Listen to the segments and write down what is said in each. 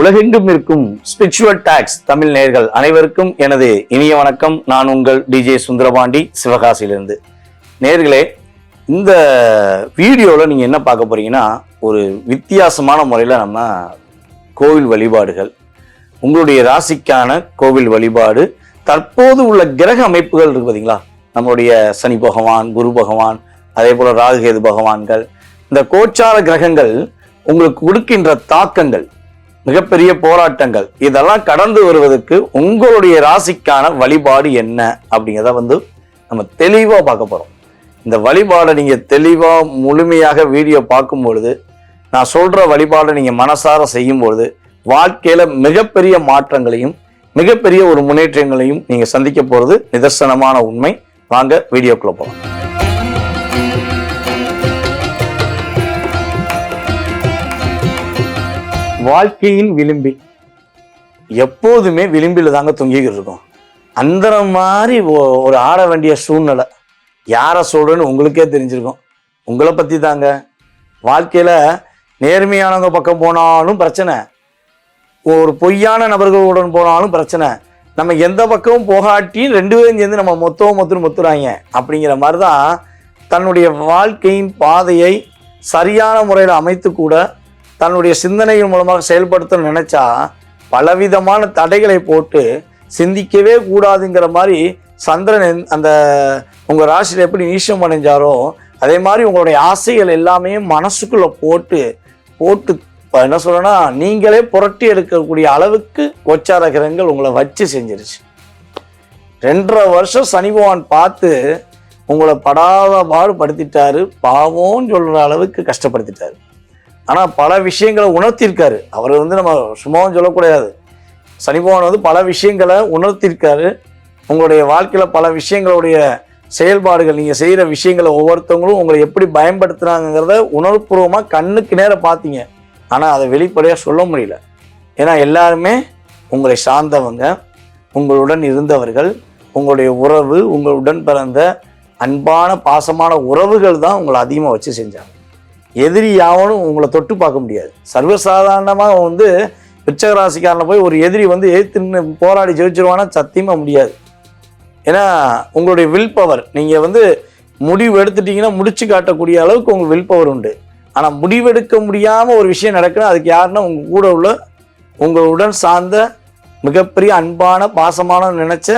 உலகெங்கும் இருக்கும் spiritual tax Tamil நேயர்கள் அனைவருக்கும் எனது இனிய வணக்கம். நான் உங்கள் டிஜே சுந்தரபாண்டி சிவகாசியிலிருந்து. நேர்களே இந்த வீடியோவில் நீங்கள் என்ன பார்க்க போறீங்கன்னா ஒரு வித்தியாசமான முறையில் நம்ம கோவில் வழிபாடுகள் உங்களுடைய ராசிக்கான கோவில் வழிபாடு தற்போது உள்ள கிரக அமைப்புகள் இருக்கு பார்த்தீங்களா நம்மளுடைய சனி பகவான் குரு பகவான் அதே போல் ராகுகேது பகவான்கள் இந்த கோச்சார கிரகங்கள் உங்களுக்கு கொடுக்கின்ற தாக்கங்கள் மிகப்பெரிய போராட்டங்கள். இதெல்லாம் கடந்து வருவதற்கு உங்களுடைய ராசிக்கான வழிபாடு என்ன? அப்படிங்கிறத வந்து நம்ம தெளிவாக பார்க்க போகிறோம் இந்த வழிபாடை நீங்கள் தெளிவாக முழுமையாக வீடியோ பார்க்கும் பொழுது நான் சொல்கிற வழிபாடை நீங்கள் மனசார செய்யும் பொழுது வாழ்க்கையில் மிகப்பெரிய மாற்றங்களையும் மிகப்பெரிய ஒரு முன்னேற்றங்களையும் நீங்கள் சந்திக்க போகிறது நிதர்சனமான உண்மை. வாங்க வீடியோக்குள்ளே போகலாம் வாழ்க்கையின் விளிம்பி. எப்போதுமே விளிம்பில் தாங்க தொங்கிக்கிட்டு இருக்கோம். அந்த மாதிரி ஒரு ஆட வேண்டிய சூழ்நிலை. யாரை சொல்கிறேன்னு உங்களுக்கே தெரிஞ்சிருக்கும். உங்களை பற்றி தாங்க. வாழ்க்கையில் நேர்மையானவங்க பக்கம் போனாலும் பிரச்சனை. ஒரு பொய்யான நபர்களுடன் போனாலும் பிரச்சனை. நம்ம எந்த பக்கமும் போகாட்டியும் ரெண்டு பேரும் சேர்ந்து நம்ம மொத்தம் மொத்தம் மொத்துறாங்க. அப்படிங்கிற மாதிரி தான் தன்னுடைய வாழ்க்கையின் பாதையை சரியான முறையில் அமைத்து கூட தன்னுடைய சிந்தனைகள் மூலமாக செயல்படுத்த நினைச்சா பலவிதமான தடைகளை போட்டு சிந்திக்கவே கூடாதுங்கிற மாதிரி சந்திரன் அந்த உங்கள் ராசியில் எப்படி நீஷம் அடைஞ்சாரோ அதே மாதிரி உங்களுடைய ஆசைகள் எல்லாமே மனசுக்குள்ளே போட்டு போட்டு என்ன சொல்கிறேன்னா நீங்களே புரட்டி எடுக்கக்கூடிய அளவுக்கு கோச்சார கிரகங்கள் உங்களை வச்சு செஞ்சிருச்சு. ரெண்டரை வருஷம் சனி பகவான் பார்த்து உங்களை படாத பாடுபடுத்திட்டாரு பாவம்னு சொல்கிற அளவுக்கு கஷ்டப்படுத்திட்டாரு. ஆனால் பல விஷயங்களை உணர்த்திருக்காரு அவர் வந்து நம்ம சும்மாவும் சொல்லக்கூடாது. சனி பகவான் வந்து பல விஷயங்களை உணர்த்திருக்காரு உங்களுடைய வாழ்க்கையில் பல விஷயங்களுடைய செயல்பாடுகள் நீங்கள் செய்கிற விஷயங்களை ஒவ்வொருத்தவங்களும் உங்களை எப்படி பயன்படுத்துகிறாங்கிறத உணர்வுபூர்வமாக கண்ணுக்கு நேர பார்த்தீங்க. ஆனால் அதை வெளிப்படையாக சொல்ல முடியல. ஏன்னா எல்லாருமே உங்களை சார்ந்தவங்க உங்களுடன் இருந்தவர்கள் உங்களுடைய உறவு உங்களுடன் பிறந்த அன்பான பாசமான உறவுகள் தான் உங்களை அதிகமாக வச்சு செஞ்சாங்க. எதிரி யாவனும் உங்களை தொட்டு பார்க்க முடியாது. சர்வசாதாரணமாக வந்து விருச்சக ராசிக்காரனை போய் ஒரு எதிரி வந்து எதிர்த்து போராடி ஜெயிச்சிருவானா சத்தியமாக முடியாது. ஏன்னா உங்களுடைய வில் பவர் நீங்கள் வந்து முடிவு எடுத்துட்டீங்கன்னா முடிச்சு காட்டக்கூடிய அளவுக்கு உங்கள் வில் பவர் உண்டு. ஆனால் முடிவெடுக்க முடியாமல் ஒரு விஷயம் நடக்குன்னா அதுக்கு யாருன்னா உங்கள் கூட உள்ள உங்களுடன் சார்ந்த மிகப்பெரிய அன்பான பாசமான நினச்ச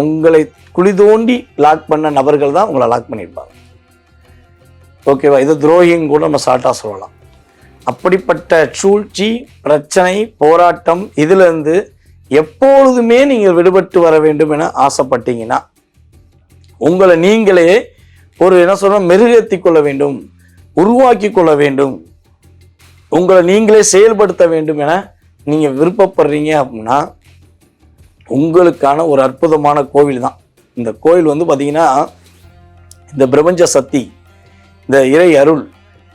உங்களை குழி தோண்டி லாக் பண்ண நபர்கள் தான் உங்களை லாக் பண்ணியிருப்பாங்க. ஓகேவா? இது துரோகிங் கூட நம்ம ஷார்ட்டாக சொல்லலாம். அப்படிப்பட்ட சூழ்ச்சி பிரச்சனை போராட்டம் இதிலிருந்து எப்பொழுதுமே நீங்கள் விடுபட்டு வர வேண்டும் என ஆசைப்பட்டீங்கன்னா உங்களை நீங்களே ஒரு என்ன சொல்கிறோம் மெருகேற்றி கொள்ள வேண்டும் உருவாக்கி கொள்ள வேண்டும் உங்களை நீங்களே செயல்படுத்த வேண்டும் என நீங்கள் விருப்பப்படுறீங்க அப்படின்னா உங்களுக்கான ஒரு அற்புதமான கோவில் தான். இந்த கோவில் வந்து பார்த்திங்கன்னா இந்த பிரபஞ்ச சக்தி இந்த இறை அருள்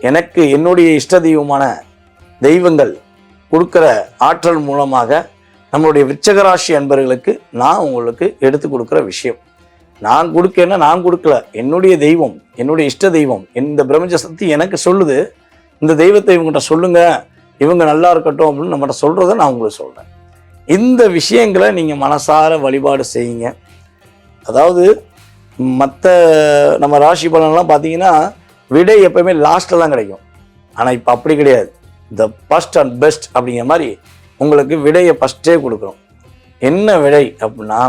எனக்கு என்னுடைய இஷ்ட தெய்வமான தெய்வங்கள் கொடுக்குற ஆற்றல் மூலமாக நம்மளுடைய விச்சகராசி அன்பர்களுக்கு நான் உங்களுக்கு எடுத்து கொடுக்குற விஷயம். நான் கொடுக்கேன்னா நான் கொடுக்கல. என்னுடைய தெய்வம் என்னுடைய இஷ்ட தெய்வம் இந்த பிரபஞ்ச சக்தி எனக்கு சொல்லுது. இந்த தெய்வத்தை இவங்ககிட்ட சொல்லுங்க. இவங்க நல்லா இருக்கட்டும் அப்படின்னு நம்மகிட்ட சொல்கிறத நான் உங்களுக்கு சொல்கிறேன் இந்த விஷயங்களை நீங்கள் மனசார வழிபாடு செய்யுங்க. அதாவது மற்ற நம்ம ராசி பலன்லாம் பார்த்தீங்கன்னா விடை எப்பவுமே லாஸ்ட்டில் தான் கிடைக்கும். ஆனால் இப்போ அப்படி கிடையாது. த ஃபஸ்ட் அண்ட் பெஸ்ட் அப்படிங்கிற மாதிரி உங்களுக்கு விடையை ஃபஸ்ட்டே கொடுக்குறோம். என்ன விடை அப்படின்னா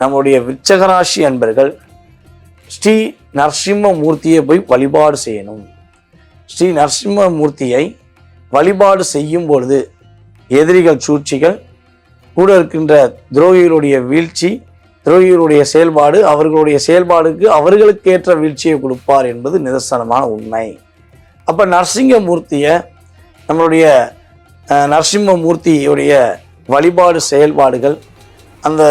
நம்முடைய விச்சகராசி அன்பர்கள் ஸ்ரீ நரசிம்ம மூர்த்தியை போய் வழிபாடு செய்யணும். ஸ்ரீ நரசிம்ம மூர்த்தியை வழிபாடு செய்யும் பொழுது எதிரிகள் சூழ்ச்சிகள் கூட இருக்கின்ற துரோகிகளுடைய வீழ்ச்சி துரோகிகளுடைய செயல்பாடு அவர்களுடைய செயல்பாடுக்கு அவர்களுக்கு ஏற்ற வீழ்ச்சியை கொடுப்பார் என்பது நிதர்சனமான உண்மை. அப்போ நரசிங்க மூர்த்தியை நம்மளுடைய நரசிம்மமூர்த்தியுடைய நரசிம்ம மூர்த்தியுடைய வழிபாடு செயல்பாடுகள் அந்த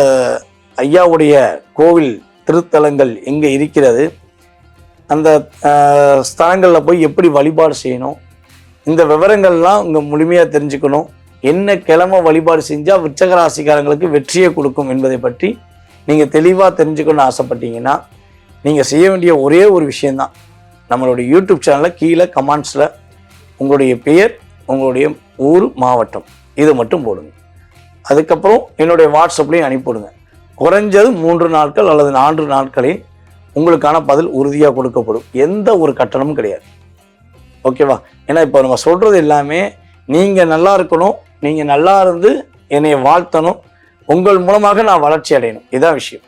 ஐயாவுடைய கோவில் திருத்தலங்கள் எங்கே இருக்கிறது? அந்த ஸ்தலங்களில் போய் எப்படி வழிபாடு செய்யணும்? இந்த விவரங்கள்லாம் இங்கே முழுமையாக தெரிஞ்சுக்கணும். என்ன கிழமை வழிபாடு செஞ்சால் விருச்சக ராசிக்காரங்களுக்கு வெற்றியை கொடுக்கும் என்பதை பற்றி நீங்கள் தெளிவாக தெரிஞ்சுக்கணும்னு ஆசைப்பட்டீங்கன்னா நீங்கள் செய்ய வேண்டிய ஒரே ஒரு விஷயந்தான் நம்மளுடைய யூடியூப் சேனலில் கீழே கமெண்ட்ஸில் உங்களுடைய பெயர் உங்களுடைய ஊர் மாவட்டம் இதை மட்டும் போடுங்க. அதுக்கப்புறம் என்னுடைய வாட்ஸ்அப்லேயும் அனுப்பிவிடுங்க. குறைஞ்சது மூன்று நாட்கள் அல்லது நான்கு நாட்களில் உங்களுக்கான பதில் உறுதியாக கொடுக்கப்படும். எந்த ஒரு கட்டணமும் கிடையாது. ஓகேவா? ஏன்னா இப்போ நம்ம சொல்கிறது எல்லாமே நீங்கள் நல்லா இருக்கணும் நீங்கள் நல்லா இருந்து என்னை வாழ்த்தணும் உங்கள் மூலமாக நான் வளர்ச்சி அடையணும். இதுதான் விஷயம்.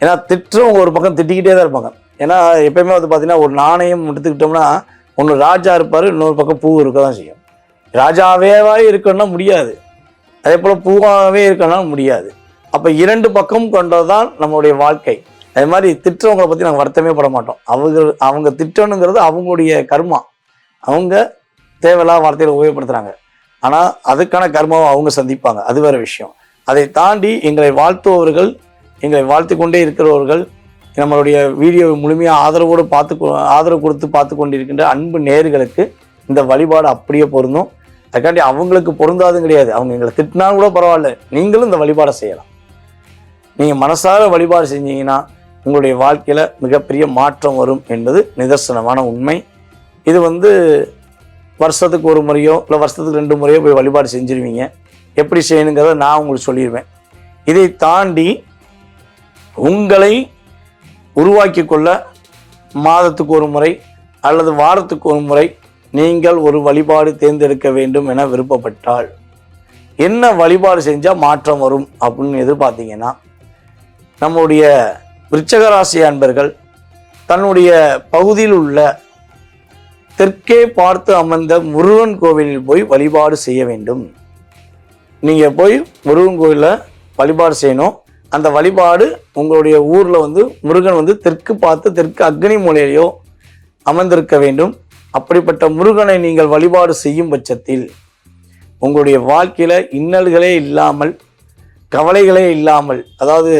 ஏன்னா திட்டுறவங்க ஒரு பக்கம் திட்டிக்கிட்டே தான் இருப்பாங்க. ஏன்னா எப்பயுமே வந்து பார்த்தீங்கன்னா ஒரு நாணயம் எடுத்துக்கிட்டோம்னா ஒன்று ராஜா இருப்பார் இன்னொரு பக்கம் பூ இருக்க தான் செய்யும் ராஜாவேவா இருக்கணும்னா முடியாது. அதே போல் பூவாகவே இருக்கணும்னா முடியாது. அப்போ இரண்டு பக்கம் கொண்டதுதான் நம்மளுடைய வாழ்க்கை. அதே மாதிரி திட்டுறவங்களை பற்றி நாங்கள் வருத்தமே பட மாட்டோம். அவங்க அவங்க திட்டணுங்கிறது அவங்களுடைய கர்மா. அவங்க தேவையில்லாத வார்த்தையில் உபயோகப்படுத்துகிறாங்க ஆனால் அதுக்கான கர்மாவை அவங்க சந்திப்பாங்க. அது வேற விஷயம். அதை தாண்டி எங்களை வாழ்த்துபவர்கள் எங்களை வாழ்த்து கொண்டே இருக்கிறவர்கள் நம்மளுடைய வீடியோவை முழுமையாக ஆதரவோடு பார்த்து ஆதரவு கொடுத்து பார்த்து கொண்டிருக்கின்ற அன்பு நேர்களுக்கு இந்த வழிபாடு அப்படியே பொருந்தும். அதுக்காண்டி அவங்களுக்கு பொருந்தாதும் கிடையாது. அவங்க எங்களை திட்டினாலும் கூட பரவாயில்ல. நீங்களும் இந்த வழிபாடை செய்யலாம். நீங்கள் மனசார வழிபாடு செஞ்சீங்கன்னா உங்களுடைய வாழ்க்கையில் மிகப்பெரிய மாற்றம் வரும் என்பது நிதர்சனமான உண்மை. இது வந்து வருஷத்துக்கு ஒரு முறையோ இல்லை வருஷத்துக்கு ரெண்டு முறையோ போய் வழிபாடு செஞ்சிருவீங்க. எப்படி செய்யணுங்கிறத நான் உங்களுக்கு சொல்லிடுவேன். இதை தாண்டி உங்களை உருவாக்கி கொள்ள மாதத்துக்கு ஒரு முறை அல்லது வாரத்துக்கு ஒரு முறை நீங்கள் ஒரு வழிபாடு தேர்ந்தெடுக்க வேண்டும் என விருப்பப்பட்டால். என்ன வழிபாடு செஞ்சால் மாற்றம் வரும் அப்படின்னு எதிர்பார்த்தீங்கன்னா நம்முடைய விருச்சகராசி அன்பர்கள் தன்னுடைய பகுதியில் உள்ள தெற்கே பார்த்து அமர்ந்த முருகன் கோவிலில் போய் வழிபாடு செய்ய வேண்டும். நீங்கள் போய் முருகன் கோயிலில் வழிபாடு செய்யணும். அந்த வழிபாடு உங்களுடைய ஊரில் வந்து முருகன் வந்து தெற்கு பார்த்து தெற்கு அக்னி மூலையிலையோ அமர்ந்திருக்க வேண்டும். அப்படிப்பட்ட முருகனை நீங்கள் வழிபாடு செய்யும் பட்சத்தில் உங்களுடைய வாழ்க்கையில் இன்னல்களே இல்லாமல் கவலைகளே இல்லாமல் அதாவது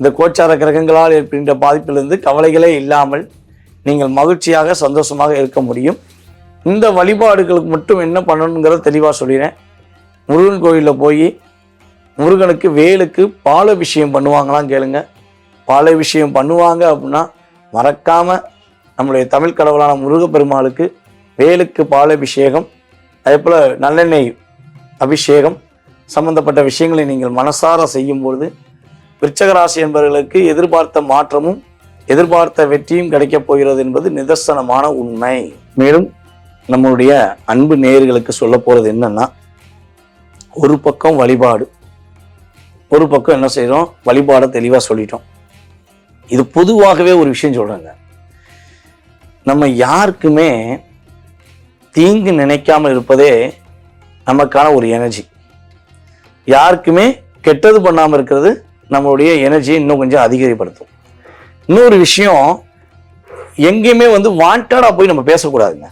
இந்த கோச்சார கிரகங்களால் ஏற்படுகின்ற பாதிப்பிலிருந்து கவலைகளே இல்லாமல் நீங்கள் மகிழ்ச்சியாக சந்தோஷமாக இருக்க முடியும். இந்த வழிபாடுகளுக்கு மட்டும் என்ன பண்ணணுங்கிறத தெளிவாக சொல்லிடுறேன். முருகன் கோயிலில் போய் முருகனுக்கு வேலுக்கு பால விஷயம் பண்ணுவாங்களாம் கேளுங்க. பால விஷயம் பண்ணுவாங்க அப்படின்னா மறக்காமல் நம்முடைய தமிழ் கடவுளான முருகப்பெருமாளுக்கு வேலுக்கு பால் அபிஷேகம் அதே போல் நல்லெண்ணெய் அபிஷேகம் சம்பந்தப்பட்ட விஷயங்களை நீங்கள் மனசார செய்யும் பொழுது என்பவர்களுக்கு எதிர்பார்த்த மாற்றமும் எதிர்பார்த்த வெற்றியும் கிடைக்கப் போகிறது என்பது நிதர்சனமான உண்மை. மேலும் நம்மளுடைய அன்பு நேயர்களுக்கு சொல்ல போகிறது என்னன்னா ஒரு பக்கம் வழிபாடு ஒரு பக்கம் என்ன செய்கிறோம் வழிபாடை தெளிவாக சொல்லிட்டோம். இது பொதுவாகவே ஒரு விஷயம் சொல்கிறாங்க நம்ம யாருக்குமே தீங்கு நினைக்காமல் இருப்பதே நமக்கான ஒரு எனர்ஜி. யாருக்குமே கெட்டது பண்ணாமல் இருக்கிறது நம்மளுடைய எனர்ஜியை இன்னும் கொஞ்சம் அதிகரிப்படுத்தும். இன்னொரு விஷயம் எங்கேயுமே வந்து வாண்டடாக போய் நம்ம பேசக்கூடாதுங்க.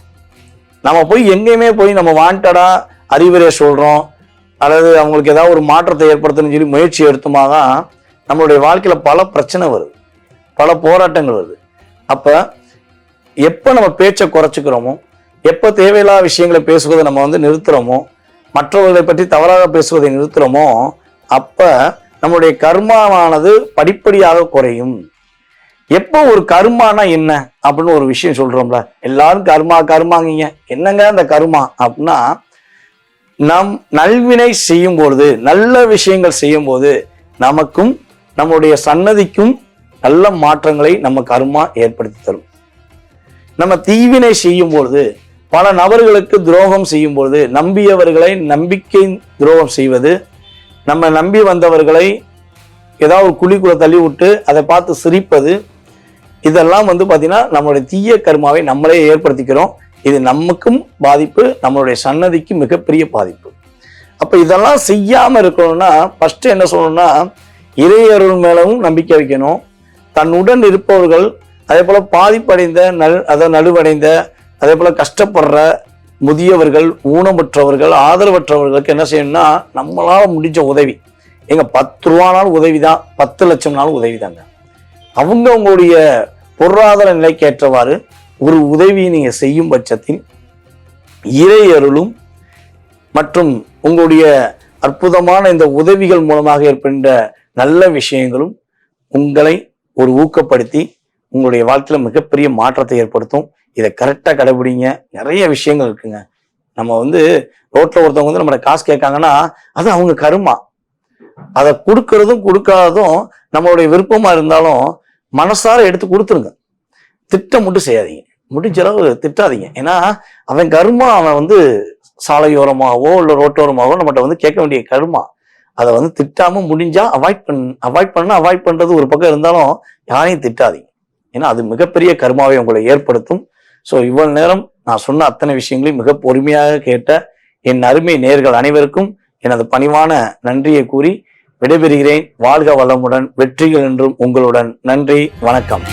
நம்ம போய் எங்கேயுமே போய் நம்ம வாண்டடாக அறிவுரை சொல்கிறோம் அல்லது அவங்களுக்கு ஏதாவது ஒரு மாற்றத்தை ஏற்படுத்தணும்னு சொல்லி முயற்சி எடுத்துமா தான் நம்மளுடைய வாழ்க்கையில் பல பிரச்சனை வருது. பல போராட்டங்கள் வருது. அப்போ எப்போ நம்ம பேச்சை குறைச்சிக்கிறோமோ எப்போ தேவையில்லாத விஷயங்களை பேசுவதை நம்ம வந்து நிறுத்துகிறோமோ மற்றவர்களை பற்றி தவறாக பேசுவதை நிறுத்துகிறோமோ அப்போ நம்மளுடைய கர்மாவானது படிப்படியாக குறையும். எப்போ ஒரு கர்மானா என்ன அப்படின்னு ஒரு விஷயம் சொல்கிறோம்ல எல்லாரும் கர்மா கருமாங்க என்னங்க அந்த கர்மா? அப்படின்னா நம் நல்வினை செய்யும் பொழுது நல்ல விஷயங்கள் செய்யும் போது நமக்கும் நம்முடைய சன்னதிக்கும் நல்ல மாற்றங்களை நம்ம கர்மா ஏற்படுத்தி தரும். நம்ம தீவினை செய்யும் பொழுது பல நபர்களுக்கு துரோகம் செய்யும் பொழுது நம்பியவர்களை நம்பிக்கை துரோகம் செய்வது நம்ம நம்பி வந்தவர்களை ஏதாவது ஒரு குழிக்குள்ள தள்ளி விட்டு அதை பார்த்து சிரிப்பது இதெல்லாம் வந்து பார்த்தீங்கன்னா நம்மளுடைய தீய கர்மாவை நம்மளே ஏற்படுத்திக்கிறோம். இது நமக்கும் பாதிப்பு நம்மளுடைய சன்னதிக்கு மிகப்பெரிய பாதிப்பு. அப்போ இதெல்லாம் செய்யாமல் இருக்கணும்னா ஃபஸ்ட்டு என்ன சொல்லணும்னா இறையருள் மேலவும் நம்பிக்கை வைக்கணும். தன்னுடன் இருப்பவர்கள் அதே போல் பாதிப்படைந்த நல் அதை நலுவடைந்த அதே போல் கஷ்டப்படுற முதியவர்கள் ஊனமுற்றவர்கள் ஆதரவற்றவர்களுக்கு என்ன செய்யணும்னா நம்மளால் முடிஞ்ச உதவி. எங்கள் பத்து ரூபானாலும் உதவி தான் பத்து லட்சம்னாலும் உதவி தாங்க அவங்கவுங்களுடைய பொருளாதார நிலைக்கு ஏற்றவாறு ஒரு உதவியை நீங்கள் செய்யும் பட்சத்தில் இறை அருளும் மற்றும் உங்களுடைய அற்புதமான இந்த உதவிகள் மூலமாக ஏற்படுகின்ற நல்ல விஷயங்களும் உங்களை ஒரு ஊக்கப்படுத்தி உங்களுடைய வாழ்க்கையில் மிகப்பெரிய மாற்றத்தை ஏற்படுத்தும். இதை கரெக்டாக கடைபிடிங்க. நிறைய விஷயங்கள் இருக்குங்க. நம்ம வந்து ரோட்டில் ஒருத்தவங்க வந்து நம்மளோட காசு கேட்காங்கன்னா அது அவங்க கருமா. அதை கொடுக்கறதும் கொடுக்காததும் நம்மளுடைய விருப்பமாக இருந்தாலும் மனசார எடுத்து கொடுத்துருங்க. திட்டம் மட்டும் செய்யாதீங்க. முடிஞ்ச அளவு திட்டாதீங்க. ஏன்னா அவன் கருமா அவன் வந்து சாலையோரமாகவோ இல்லை ரோட்டோரமாகவோ நம்மகிட்ட வந்து கேட்க வேண்டிய கருமா. அதை வந்து திட்டாம முடிஞ்சா அவாய்ட் பண் அவாய்ட் பண்ண அவாய்ட் பண்றது ஒரு பக்கம் இருந்தாலும் யாரையும் திட்டாதீங்க. ஏன்னா அது மிகப்பெரிய கருமாவை உங்களை ஏற்படுத்தும். ஸோ இவ்வளவு நேரம் நான் சொன்ன அத்தனை விஷயங்களையும் மிக பொறுமையாக கேட்ட என் அருமை நேர்கள் அனைவருக்கும் எனது பணிவான நன்றியை கூறி விடைபெறுகிறேன். வாழ்க வளமுடன் வெற்றிகள் என்றும் உங்களுடன். நன்றி வணக்கம்.